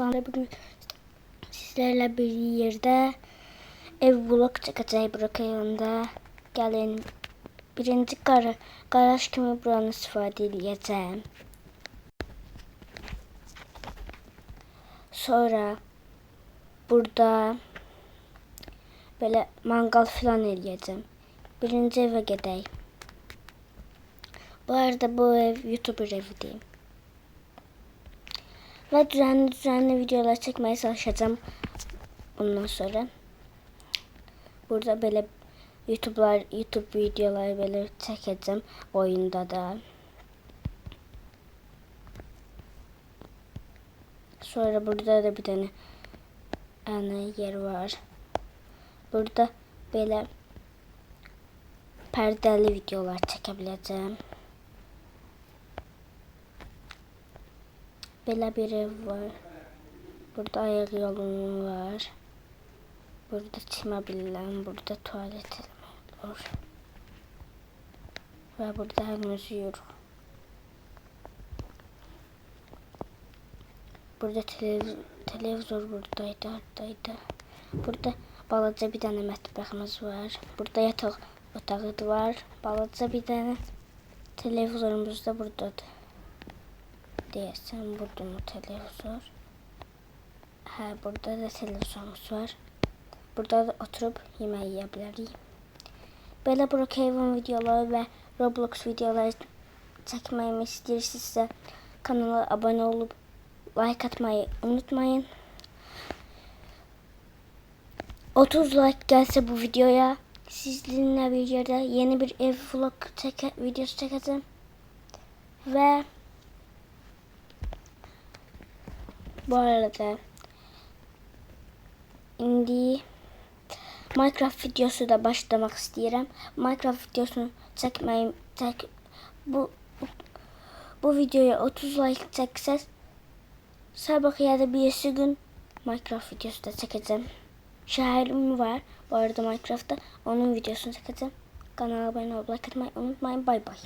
bugün sizlerle bir yerde ev vlog çekeceğiz bırakayında. Gelin birinci gar garaj kimi buranı istifade edeceğim. Sonra burada böyle mangal falan eləyəcəm. Birinci evə gedək. Bu arada bu ev YouTuber evidir. Ve düzenli düzenli videolar çekmeye çalışacağım bundan sonra. Burada böyle YouTube'lar, YouTube videoları böyle çekeceğim oyunda da. Sonra burada da bir tane yani yer var. Burada böyle perdeli videolar çekebileceğim. Böyle bir ev var. Burada ayak yolum var. Burada çimebilirəm, burada tuvalet var. Ve burada hamımız yürü. Burada televiz televizor buradaydı, hattaydı. Burada balaca bir tane mətbəximiz var. Burada yataq otağı var. Balaca bir tane televizorumuz da buradadır. Deyəsən burada mı televizor? Hə, burada da televizorumuz var. Burada da oturub yemək yeyə bilərik. Belə Brookhaven videoları və Roblox videoları çəkməyimi istəyirsinizsə kanala abunə olub like atmayı unutmayın. 30 like gelse bu videoya sizinle bir yerde yeni bir ev vlog çeke, videosu çekeceğim. Ve bu arada indi Minecraft videosu da başlamak istedim. Minecraft videosunu çekmeyi çek bu bu, videoya 30 like çekseniz sabah ya da bir gün Minecraft videosu da çekeceğim. Şehrim var bu arada Minecraft'ta onun videosunu çekeceğim. Kanala abone olmayı like unutmayın. Bay bay.